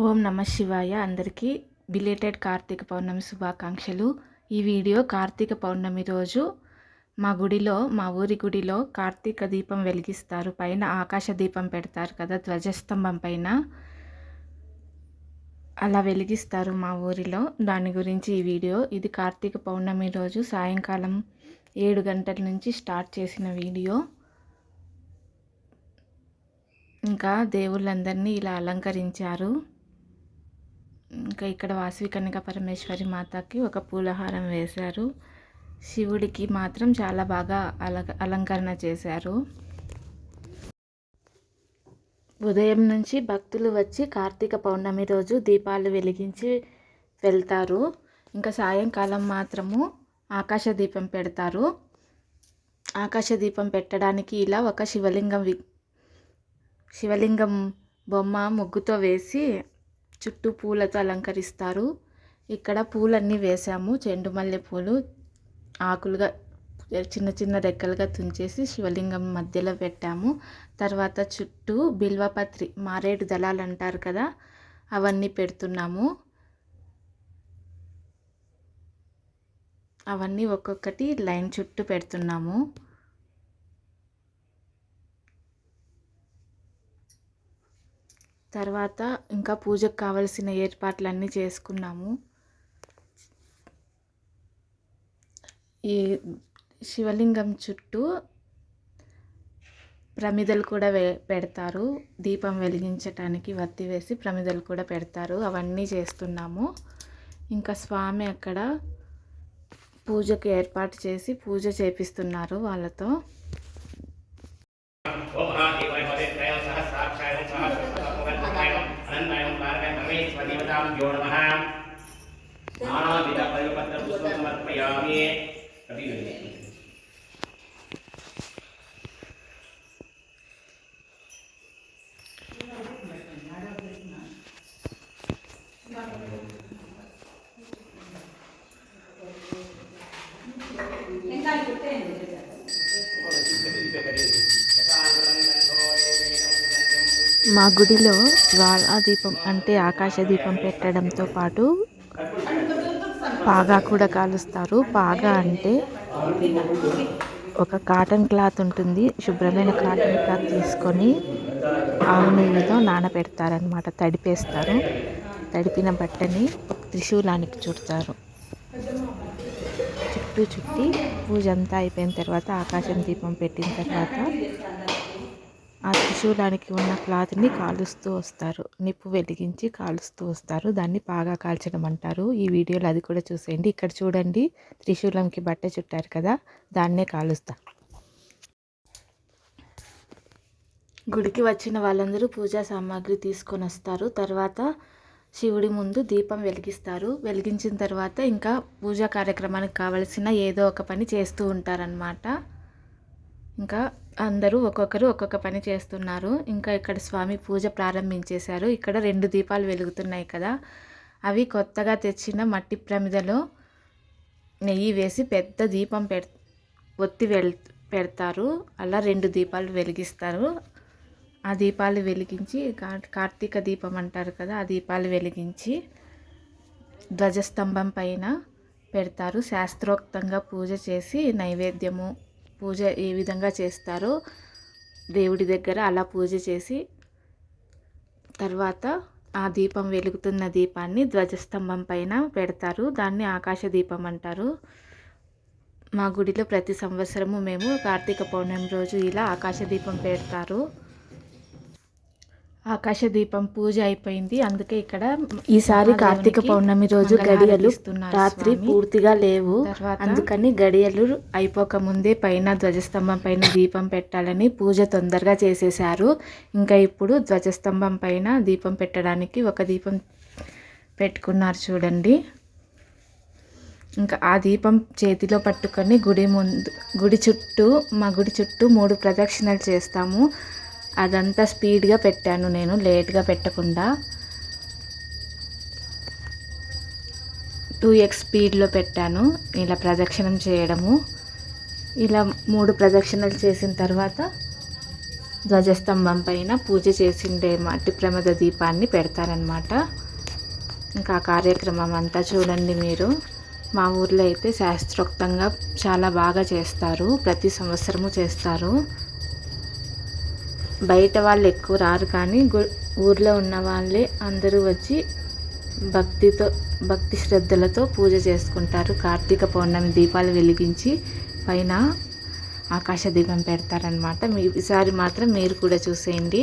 ఓం నమ శివాయ. అందరికీ బిలేటెడ్ కార్తీక పౌర్ణమి శుభాకాంక్షలు. ఈ వీడియో కార్తీక పౌర్ణమి రోజు మా గుడిలో మా ఊరి గుడిలో కార్తీక దీపం వెలిగిస్తారు. పైన ఆకాశ దీపం పెడతారు కదా ధ్వజస్తంభం పైన. అలా వెలిగిస్తారు మా ఊరిలో. దాని గురించి ఈ వీడియో. ఇది కార్తీక పౌర్ణమి రోజు సాయంకాలం ఏడు గంటల నుంచి స్టార్ట్ చేసిన వీడియో. ఇంకా దేవుళ్ళందరినీ ఇలా అలంకరించారు. ఇంకా ఇక్కడ వాసవి కన్యక పరమేశ్వరి మాతకి ఒక పూలహారం వేశారు. శివుడికి మాత్రం చాలా బాగా అల అలంకరణ చేశారు. ఉదయం నుంచి భక్తులు వచ్చి కార్తీక పౌర్ణమి రోజు దీపాలు వెలిగించి వెళ్తారు. ఇంకా సాయంకాలం మాత్రము ఆకాశ దీపం పెడతారు. ఆకాశ దీపం పెట్టడానికి ఇలా ఒక శివలింగం శివలింగం బొమ్మ ముగ్గుతో వేసి చుట్టూ పూలతో అలంకరిస్తారు. ఇక్కడ పూలన్నీ వేసాము చెండు మల్లె పూలు ఆకులుగా చిన్న చిన్న రెక్కలుగా తుంచేసి శివలింగం మధ్యలో పెట్టాము. తర్వాత చుట్టూ బిల్వపత్రి మారేడు దళాలు అంటారు కదా అవన్నీ పెడుతున్నాము. అవన్నీ ఒక్కొక్కటి లైన్ చుట్టూ పెడుతున్నాము. తర్వాత ఇంకా పూజకు కావలసిన ఏర్పాట్లన్నీ చేసుకున్నాము. ఈ శివలింగం చుట్టూ ప్రమిదలు కూడా వే పెడతారు. దీపం వెలిగించటానికి వత్తి వేసి ప్రమిదలు కూడా పెడతారు. అవన్నీ చేస్తున్నాము. ఇంకా స్వామి అక్కడ పూజకు ఏర్పాటు చేసి పూజ చేపిస్తున్నారు వాళ్ళతో. गुरुभ्यो नमः नानाविधपरिपत्रपुष्पं समर्पयामि మా గుడిలో జ్వాలా దీపం అంటే ఆకాశ దీపం పెట్టడంతో పాటు పాగా కూడా కాలుస్తారు. పాగా అంటే ఒక కాటన్ క్లాత్ ఉంటుంది. శుభ్రమైన కాటన్ క్లాత్ తీసుకొని ఆవు నీళ్ళతో నానబెడతారనమాట తడిపేస్తారు. తడిపిన బట్టని త్రిశూలానికి చుడతారు. చుట్టూ చుట్టి పూజ అంతా అయిపోయిన తర్వాత ఆకాశం దీపం పెట్టిన తర్వాత ఆ త్రిశూలానికి ఉన్న క్లాత్ని కాలుస్తూ వస్తారు. నిప్పు వెలిగించి కాలుస్తూ వస్తారు. దాన్ని బాగా కాల్చడం అంటారు. ఈ వీడియోలో అది కూడా చూసేయండి. ఇక్కడ చూడండి త్రిశూలంకి బట్ట చుట్టారు కదా దాన్నే కాలుస్తా. గుడికి వచ్చిన వాళ్ళందరూ పూజా సామాగ్రి తీసుకొని వస్తారు. తర్వాత శివుడి ముందు దీపం వెలిగిస్తారు. వెలిగించిన తర్వాత ఇంకా పూజా కార్యక్రమానికి కావలసిన ఏదో ఒక పని చేస్తూ ఉంటారనమాట ఇంకా అందరూ ఒక్కొక్కరు ఒక్కొక్క పని చేస్తున్నారు. ఇంకా ఇక్కడ స్వామి పూజ ప్రారంభించేశారు. ఇక్కడ రెండు దీపాలు వెలుగుతున్నాయి కదా. అవి కొత్తగా తెచ్చిన మట్టి ప్రమిదలో నెయ్యి వేసి పెద్ద దీపం పె ఒత్తి వెళ్ పెడతారు. అలా రెండు దీపాలు వెలిగిస్తారు. ఆ దీపాలు వెలిగించి కార్తీక దీపం అంటారు కదా ఆ దీపాలు వెలిగించి ధ్వజస్తంభం పైన పెడతారు. శాస్త్రోక్తంగా పూజ చేసి నైవేద్యము పూజ ఏ విధంగా చేస్తారో దేవుడి దగ్గర అలా పూజ చేసి తర్వాత ఆ దీపం వెలుగుతున్న దీపాన్ని ధ్వజస్తంభం పైన పెడతారు. దాన్ని ఆకాశ దీపం అంటారు. మా గుడిలో ప్రతి సంవత్సరము మేము కార్తీక పౌర్ణమి రోజు ఇలా ఆకాశ దీపం పెడతారు. ఆకాశ దీపం పూజ అయిపోయింది. అందుకే ఇక్కడ ఈసారి కార్తీక పౌర్ణమి రోజు గడియలు రాత్రి పూర్తిగా లేవు. అందుకని గడియలు అయిపోక ముందే పైన ధ్వజస్తంభం పైన దీపం పెట్టాలని పూజ తొందరగా చేసేసారు ఇంకా ఇప్పుడు ధ్వజస్తంభం పైన దీపం పెట్టడానికి ఒక దీపం పెట్టుకున్నారు చూడండి. ఇంకా ఆ దీపం చేతిలో పట్టుకొని గుడి ముందు గుడి చుట్టూ మా గుడి చుట్టూ మూడు ప్రదక్షిణలు చేస్తాము. అదంతా స్పీడ్గా పెట్టాను నేను లేట్గా పెట్టకుండా. టూ ఎక్స్ స్పీడ్లో పెట్టాను ఇలా ప్రదక్షిణం చేయడము. ఇలా మూడు ప్రదక్షిణలు చేసిన తర్వాత ధ్వజస్తంభం పైన పూజ చేసిండే మట్టి ప్రమద దీపాన్ని పెడతారనమాట ఇంకా ఆ కార్యక్రమం అంతా చూడండి మీరు. మా ఊర్లో అయితే శాస్త్రోక్తంగా చాలా బాగా చేస్తారు ప్రతి సంవత్సరము చేస్తారు. బయట వాళ్ళు ఎక్కువ రారు కానీ ఊర్లో ఉన్న వాళ్ళే అందరూ వచ్చి భక్తితో భక్తి శ్రద్ధలతో పూజ చేసుకుంటారు. కార్తీక పౌర్ణమి దీపాలు వెలిగించి పైన ఆకాశ దీపం పెడతారనమాట మీ ఈసారి మాత్రం మీరు కూడా చూసేయండి.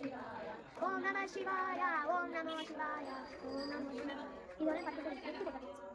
女のしばや女のしばや女のしばや,しばや言われたことにできるかどうか。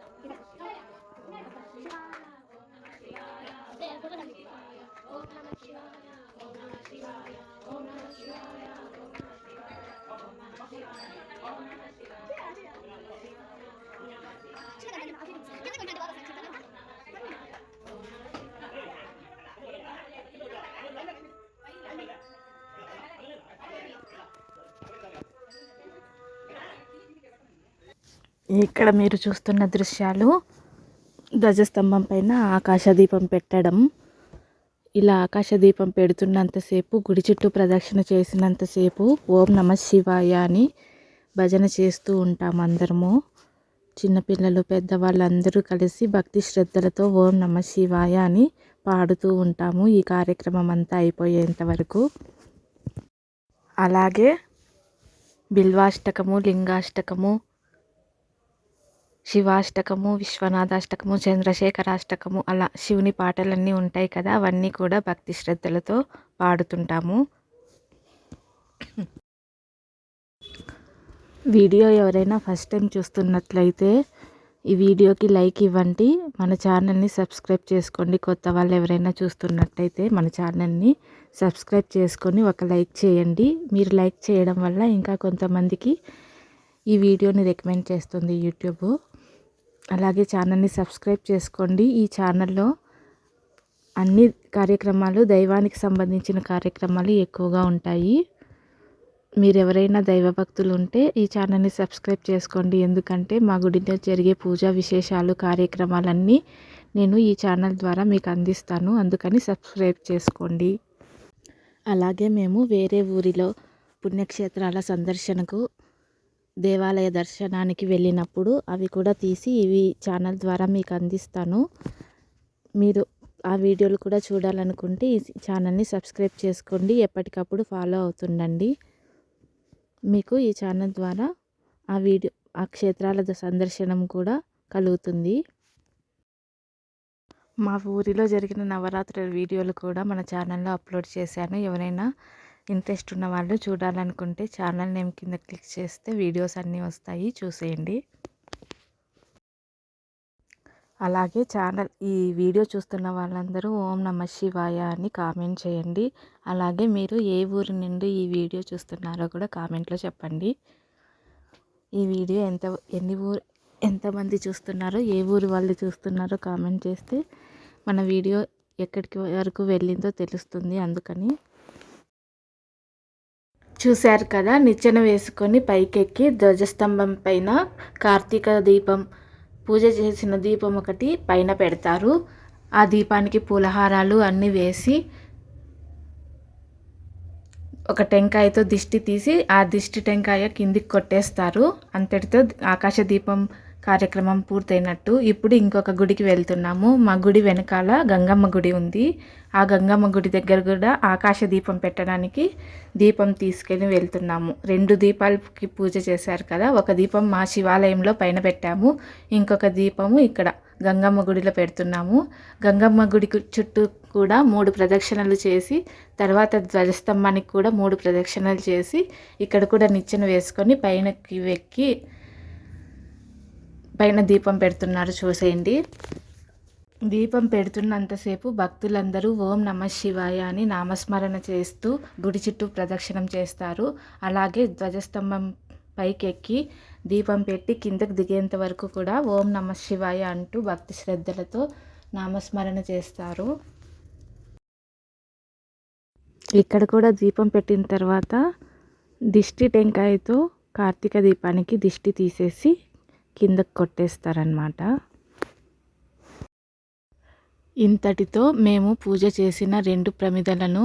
ఇక్కడ మీరు చూస్తున్న దృశ్యాలు ధ్వజస్తంభం పైన ఆకాశదీపం పెట్టడం. ఇలా ఆకాశదీపం పెడుతున్నంతసేపు గుడి చుట్టూ ప్రదక్షిణ చేసినంతసేపు ఓం నమ శివాయ అని భజన చేస్తూ ఉంటాం అందరము. చిన్నపిల్లలు పెద్దవాళ్ళందరూ కలిసి భక్తి శ్రద్ధలతో ఓం నమ శివాయ అని పాడుతూ ఉంటాము ఈ కార్యక్రమం అంతా అయిపోయేంత వరకు. అలాగే బిల్వాష్టకము లింగాష్టకము శివాష్టకము విశ్వనాథాష్టకము చంద్రశేఖరాష్టకము అలా శివుని పాటలన్నీ ఉంటాయి కదా అవన్నీ కూడా భక్తి శ్రద్ధలతో పాడుతుంటాము. వీడియో ఎవరైనా ఫస్ట్ టైం చూస్తున్నట్లయితే ఈ వీడియోకి లైక్ ఇవ్వండి. మన ఛానల్ని సబ్స్క్రైబ్ చేసుకోండి. కొత్త వాళ్ళు ఎవరైనా చూస్తున్నట్టయితే మన ఛానల్ని సబ్స్క్రైబ్ చేసుకొని ఒక లైక్ చేయండి. మీరు లైక్ చేయడం వల్ల ఇంకా కొంతమందికి ఈ వీడియోని రికమెండ్ చేస్తుంది యూట్యూబ్. అలాగే ఛానల్ని సబ్స్క్రైబ్ చేసుకోండి. ఈ ఛానల్లో అన్ని కార్యక్రమాలు దైవానికి సంబంధించిన కార్యక్రమాలు ఎక్కువగా ఉంటాయి. మీరు ఎవరైనా దైవ భక్తులు ఉంటే ఈ ఛానల్ని సబ్స్క్రైబ్ చేసుకోండి. ఎందుకంటే మా గుడిలో జరిగే పూజా విశేషాలు కార్యక్రమాలన్నీ నేను ఈ ఛానల్ ద్వారా మీకు అందిస్తాను. అందుకని సబ్స్క్రైబ్ చేసుకోండి. అలాగే మేము వేరే ఊరిలో పుణ్యక్షేత్రాల సందర్శనకు దేవాలయ దర్శనానికి వెళ్ళినప్పుడు అవి కూడా తీసి ఇవి ఛానల్ ద్వారా మీకు అందిస్తాను. మీరు ఆ వీడియోలు కూడా చూడాలనుకుంటే ఈ ఛానల్ని సబ్స్క్రైబ్ చేసుకోండి. ఎప్పటికప్పుడు ఫాలో అవుతుండండి. మీకు ఈ ఛానల్ ద్వారా ఆ వీడియో ఆ క్షేత్రాల సందర్శనం కూడా కలుగుతుంది. మా ఊరిలో జరిగిన నవరాత్రుల వీడియోలు కూడా మన ఛానల్లో అప్లోడ్ చేశాను. ఎవరైనా ఇంట్రెస్ట్ ఉన్న వాళ్ళు చూడాలనుకుంటే ఛానల్ నేమ్ కింద క్లిక్ చేస్తే వీడియోస్ అన్నీ వస్తాయి. చూసేయండి. అలాగే ఛానల్ ఈ వీడియో చూస్తున్న వాళ్ళందరూ ఓం నమ శివాయ అని కామెంట్ చేయండి. అలాగే మీరు ఏ ఊరి నుండి ఈ వీడియో చూస్తున్నారో కూడా కామెంట్లో చెప్పండి. ఈ వీడియో ఎంత ఎన్ని ఊరు ఎంతమంది చూస్తున్నారో ఏ ఊరు వాళ్ళు చూస్తున్నారో కామెంట్ చేస్తే మన వీడియో ఎక్కడికి వరకు వెళ్ళిందో తెలుస్తుంది. అందుకని చూశారు కదా నిచ్చెన వేసుకొని పైకెక్కి ధ్వజస్తంభం పైన కార్తీక దీపం పూజ చేసిన దీపం ఒకటి పైన పెడతారు. ఆ దీపానికి పూలహారాలు అన్నీ వేసి ఒక టెంకాయతో దిష్టి తీసి ఆ దిష్టి టెంకాయ కిందికి కొట్టేస్తారు. అంతటితో ఆకాశ దీపం కార్యక్రమం పూర్తయినట్టు ఇప్పుడు ఇంకొక గుడికి వెళ్తున్నాము. మా గుడి వెనకాల గంగమ్మ గుడి ఉంది. ఆ గంగమ్మ గుడి దగ్గర కూడా ఆకాశ దీపం పెట్టడానికి దీపం తీసుకెళ్ళి వెళ్తున్నాము. రెండు దీపాలకి పూజ చేశారు కదా ఒక దీపం మా శివాలయంలో పైన పెట్టాము. ఇంకొక దీపము ఇక్కడ గంగమ్మ గుడిలో పెడుతున్నాము. గంగమ్మ గుడి చుట్టూ కూడా మూడు ప్రదక్షిణలు చేసి తర్వాత ధ్వజస్తంభానికి కూడా మూడు ప్రదక్షిణలు చేసి ఇక్కడ కూడా నిచ్చెన వేసుకొని పైనకి వెక్కి పైన దీపం పెడుతున్నారు చూసేయండి. దీపం పెడుతున్నంతసేపు భక్తులందరూ ఓం నమ శివాయ అని నామస్మరణ చేస్తూ గుడి చుట్టూ ప్రదక్షిణం చేస్తారు. అలాగే ధ్వజస్తంభం పైకెక్కి దీపం పెట్టి కిందకు దిగేంత వరకు కూడా ఓం నమ శివాయ అంటూ భక్తి శ్రద్ధలతో నామస్మరణ చేస్తారు. ఇక్కడ కూడా దీపం పెట్టిన తర్వాత దిష్టి టెంకాయతో కార్తీక దీపానికి దిష్టి తీసేసి కిందకు కొట్టేస్తారనమాట ఇంతటితో మేము పూజ చేసిన రెండు ప్రమిదలను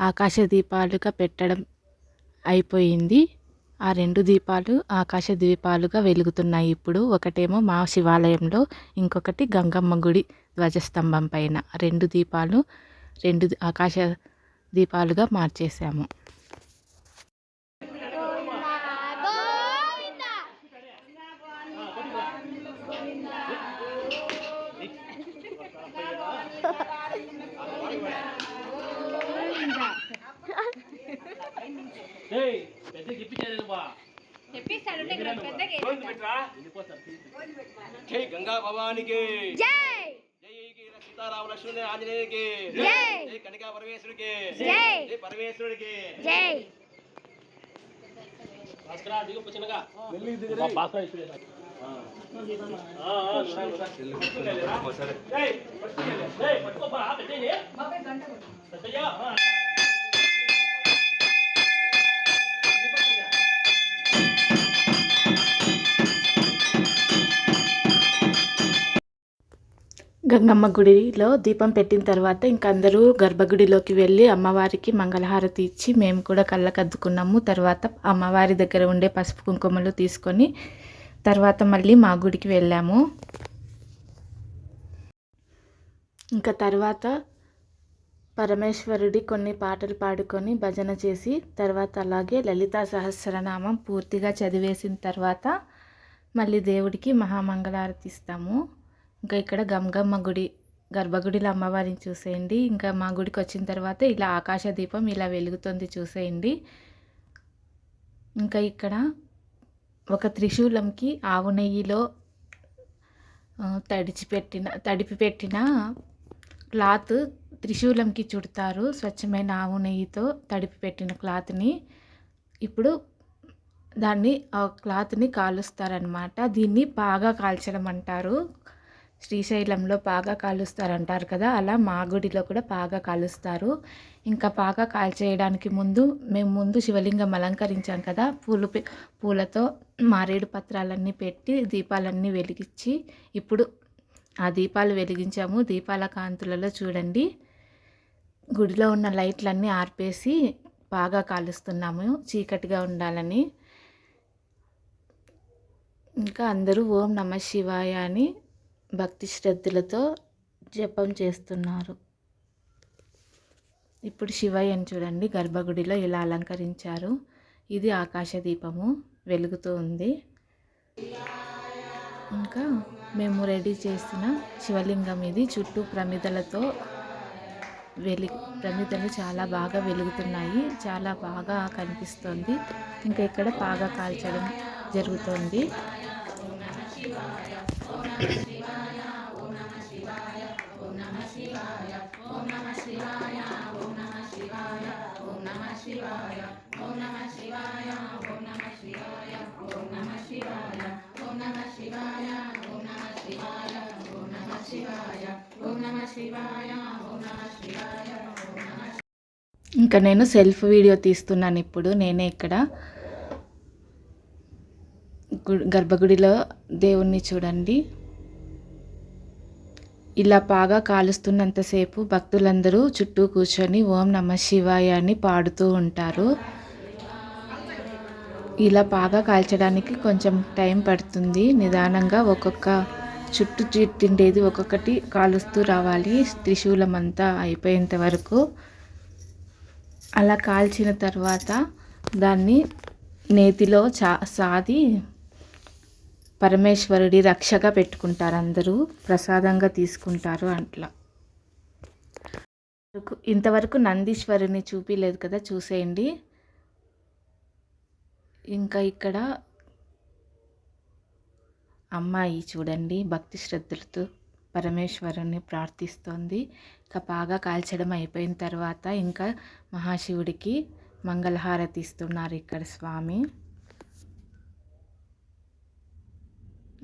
ఆకాశ దీపాలుగా పెట్టడం అయిపోయింది. ఆ రెండు దీపాలు ఆకాశ దీపాలుగా వెలుగుతున్నాయి. ఇప్పుడు ఒకటేమో మా శివాలయంలో ఇంకొకటి గంగమ్మ గుడి ధ్వజస్తంభం పైన. రెండు దీపాలు రెండు ఆకాశ దీపాలుగా మార్చేశాము. जय गंगा भवानी के। जय। जय सीताराम लक्ष्मण आंजनेय के। जय। जय कनिका परमेश्वर के। जय। जय परमेश्वर के। जय। भास्कर दिगो पूछनेगा दिल्ली दिख रही। भास्कर इसलिए हाँ हाँ जय हाँ। जय पटको पर आप दे ले बाबा घंटा सत्या हाँ। గంగమ్మ గుడిలో దీపం పెట్టిన తర్వాత ఇంక అందరూ గర్భగుడిలోకి వెళ్ళి అమ్మవారికి మంగళహారతి ఇచ్చి మేము కూడా కళ్ళకద్దుకున్నాము. తర్వాత అమ్మవారి దగ్గర ఉండే పసుపు కుంకుమలు తీసుకొని తర్వాత మళ్ళీ మా గుడికి వెళ్ళాము. ఇంకా తర్వాత పరమేశ్వరుడి కొన్ని పాటలు పాడుకొని భజన చేసి తర్వాత అలాగే లలితా సహస్రనామం పూర్తిగా చదివేసిన తర్వాత మళ్ళీ దేవుడికి మహామంగళారతి ఇస్తాము. ఇంకా ఇక్కడ గమగమ్మ గుడి గర్భగుడిలో అమ్మవారిని చూసేయండి. ఇంకా మా గుడికి వచ్చిన తర్వాత ఇలా ఆకాశ దీపం ఇలా వెలుగుతుంది చూసేయండి. ఇంకా ఇక్కడ ఒక త్రిశూలంకి ఆవు నెయ్యిలో తడిచిపెట్టిన తడిచి పెట్టిన తడిపి పెట్టిన క్లాత్ త్రిశూలంకి చుడతారు. స్వచ్ఛమైన ఆవు నెయ్యితో తడిపి పెట్టిన క్లాత్ని. ఇప్పుడు దాన్ని ఆ క్లాత్ని కాలుస్తారనమాట దీన్ని బాగా కాల్చడం అంటారు. శ్రీశైలంలో పాగా కాలుస్తారంటారు కదా అలా మా గుడిలో కూడా బాగా కాలుస్తారు. ఇంకా బాగా కాల్చేయడానికి ముందు మేము ముందు శివలింగం అలంకరించాం కదా పూలు పూలతో మారేడు పత్రాలన్నీ పెట్టి దీపాలన్నీ వెలిగించి ఇప్పుడు ఆ దీపాలు వెలిగించాము. దీపాల కాంతులలో చూడండి గుడిలో ఉన్న లైట్లన్నీ ఆర్పేసి బాగా కాలుస్తున్నాము చీకటిగా ఉండాలని. ఇంకా అందరూ ఓం నమ శివాయ అని భక్తి శ్రద్ధలతో జపం చేస్తున్నారు. ఇప్పుడు శివయ్యను చూడండి గర్భగుడిలో ఇలా అలంకరించారు. ఇది ఆకాశ దీపము వెలుగుతూ ఉంది. ఇంకా మేము రెడీ చేసిన శివలింగం ఇది. చుట్టూ ప్రమిదలతో వెలి ప్రమిదలు చాలా బాగా వెలుగుతున్నాయి. చాలా బాగా కనిపిస్తుంది. ఇంకా ఇక్కడ బాగా కాల్చడం జరుగుతుంది. ఇంకా నేను సెల్ఫ్ వీడియో తీస్తున్నాను ఇప్పుడు. నేనే ఇక్కడ గర్భగుడిలో దేవుణ్ణి చూడండి. ఇలా బాగా కాలుస్తున్నంతసేపు భక్తులందరూ చుట్టూ కూర్చొని ఓం నమ శివాయ అని పాడుతూ ఉంటారు. ఇలా బాగా కాల్చడానికి కొంచెం టైం పడుతుంది. నిదానంగా ఒక్కొక్క చుట్టూ తిండేది ఒక్కొక్కటి కాలుస్తూ రావాలి. త్రిశూలం అంతా అయిపోయేంత వరకు. అలా కాల్చిన తర్వాత దాన్ని నేతిలో చా సాది పరమేశ్వరుడి రక్షగా పెట్టుకుంటారు అందరూ. ప్రసాదంగా తీసుకుంటారు అట్లా. ఇంతవరకు నందీశ్వరుని చూపిలేదు కదా చూసేయండి. ఇంకా ఇక్కడ అమ్మాయి చూడండి భక్తి శ్రద్ధలతో పరమేశ్వరుని ప్రార్థిస్తోంది. ఇంకా బాగా కాల్చడం అయిపోయిన తర్వాత ఇంకా మహాశివుడికి మంగళహారతి ఇస్తున్నారు ఇక్కడ స్వామి.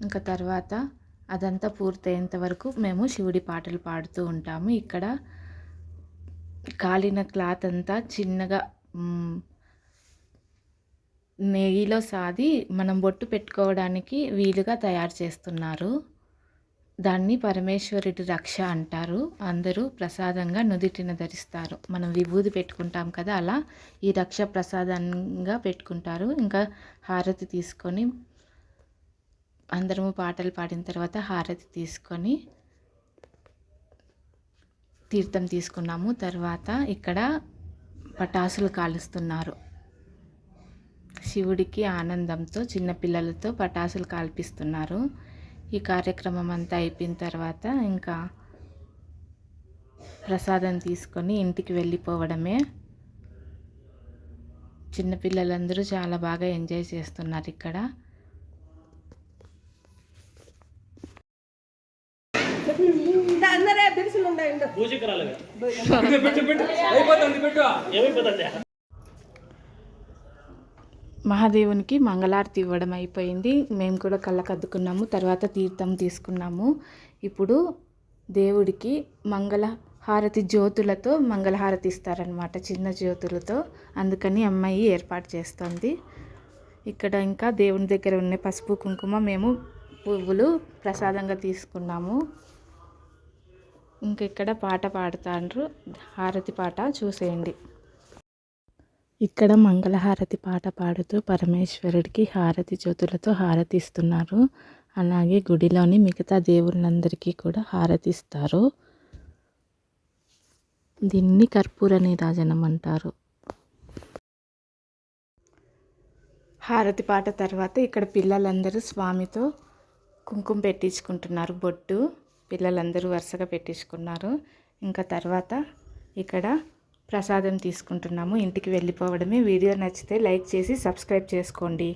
ఇంకా తర్వాత అదంతా పూర్తయ్యేంత వరకు మేము శివుడి పాటలు పాడుతూ ఉంటాము. ఇక్కడ కాలిన క్లాత్ అంతా చిన్నగా నెయ్యిలో సాది మనం బొట్టు పెట్టుకోవడానికి వీలుగా తయారు చేస్తున్నారు. దాన్ని పరమేశ్వరుడి రక్ష అంటారు. అందరూ ప్రసాదంగా నుదిటిన ధరిస్తారు. మనం విభూది పెట్టుకుంటాం కదా అలా ఈ రక్ష ప్రసాదంగా పెట్టుకుంటారు. ఇంకా హారతి తీసుకొని అందరము పాటలు పాడిన తర్వాత హారతి తీసుకొని తీర్థం తీసుకున్నాము. తర్వాత ఇక్కడ పటాసులు కాలుస్తున్నారు. శివుడికి ఆనందంతో చిన్నపిల్లలతో పటాసులు కాల్పిస్తున్నారు. ఈ కార్యక్రమం అంతా అయిపోయిన తర్వాత ఇంకా ప్రసాదం తీసుకొని ఇంటికి వెళ్ళిపోవడమే. చిన్నపిల్లలందరూ చాలా బాగా ఎంజాయ్ చేస్తున్నారు ఇక్కడ. అయిపోతుంది పెట్టు. ఏమైపోతుంది? మహాదేవునికి మంగళారతి ఇవ్వడం అయిపోయింది. మేము కూడా కళ్ళకు అద్దుకున్నాము తర్వాత తీర్థం తీసుకున్నాము. ఇప్పుడు దేవుడికి మంగళ హారతి జ్యోతులతో మంగళహారతి ఇస్తారనమాట చిన్న జ్యోతులతో. అందుకని అమ్మాయి ఏర్పాటు చేస్తుంది. ఇక్కడ ఇంకా దేవుని దగ్గర ఉన్న పసుపు కుంకుమ మేము పువ్వులు ప్రసాదంగా తీసుకున్నాము. ఇంక ఇక్కడ పాట పాడుతాండ్రు? హారతి పాట చూసేయండి. ఇక్కడ మంగళహారతి పాట పాడుతూ పరమేశ్వరుడికి హారతి జ్యోతులతో హారతి ఇస్తున్నారు అలాగే గుడిలోని మిగతా దేవుళ్ళందరికీ కూడా హారతి ఇస్తారు దీన్ని కర్పూర నీరాజనం అంటారు. హారతి పాట తర్వాత ఇక్కడ పిల్లలందరూ స్వామితో కుంకుమ పెట్టించుకుంటున్నారు. బొట్టు పిల్లలందరూ వరుసగా పెట్టించుకున్నారు. ఇంకా తర్వాత ఇక్కడ ప్రసాదం తీసుకుంటున్నాము. ఇంటికి వెళ్ళిపోవడమే. వీడియో నచ్చితే లైక్ చేసి సబ్స్క్రైబ్ చేసుకోండి.